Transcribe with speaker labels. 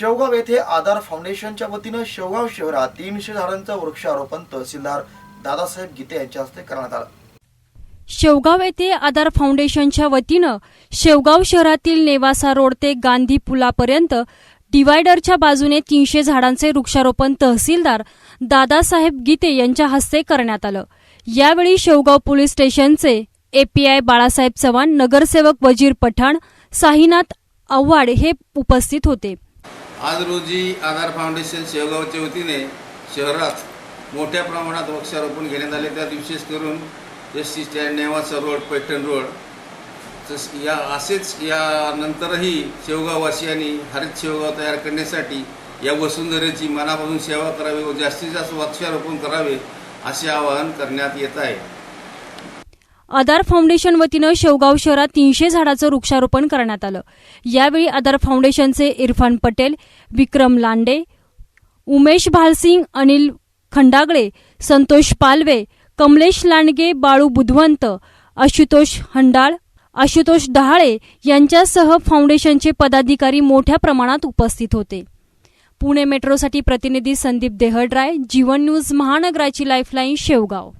Speaker 1: शेवगाव येथे आधार फाउंडेशनच्या वतीनं शेवगाव शहरात तीनशे झाडांचं वृक्षारोपण तहसीलदार दादासाहेब गीते यांच्या हस्ते करण्यात आलं.
Speaker 2: शेवगाव येथे आधार फाउंडेशनच्या वतीनं शेवगाव शहरातील नेवासा रोड ते गांधी पुलापर्यंत डिवायडरच्या बाजूने तीनशे झाडांचे वृक्षारोपण तहसीलदार दादासाहेब गीते यांच्या हस्ते करण्यात आलं. यावेळी शेवगाव पोलीस स्टेशनचे एपीआय बाळासाहेब चव्हाण नगरसेवक वजीर पठाण साईनाथ आव्हाड हे उपस्थित होते.
Speaker 3: आज रोजी आधार फाउंडेशन शेवगावच्या वतीने शहरात मोठ्या प्रमाणात वृक्षारोपण घेण्यात आले. त्यात विशेष करून S T stand Newasa road Paithan road तस या असेच यानंतरही शेवगाववासियांनी हरित शेवगाव तयार करण्यासाठी या वसुंधरेची मनापासून सेवा करावी व जास्तीत जास्त वृक्षारोपण करावे असे आवाहन करण्यात येत आहे.
Speaker 2: आधार फाउंडेशन वतीनं शेवगाव शहरात तीनशे झाडाचं वृक्षारोपण करण्यात आलं. यावेळी आधार फाउंडेशनचे इरफान पटेल विक्रम लांडे उमेश भालसिंग अनिल खंडागळे संतोष पालवे कमलेश लांडगे बाळू बुधवंत आशुतोष हंडाळ आशुतोष डहाळे यांच्यासह फाउंडेशनचे पदाधिकारी मोठ्या प्रमाणात उपस्थित होते. पुणे मेट्रोसाठी प्रतिनिधी संदीप देहड्राय जीवन न्यूज महानगराची लाईफलाईन शेवगाव.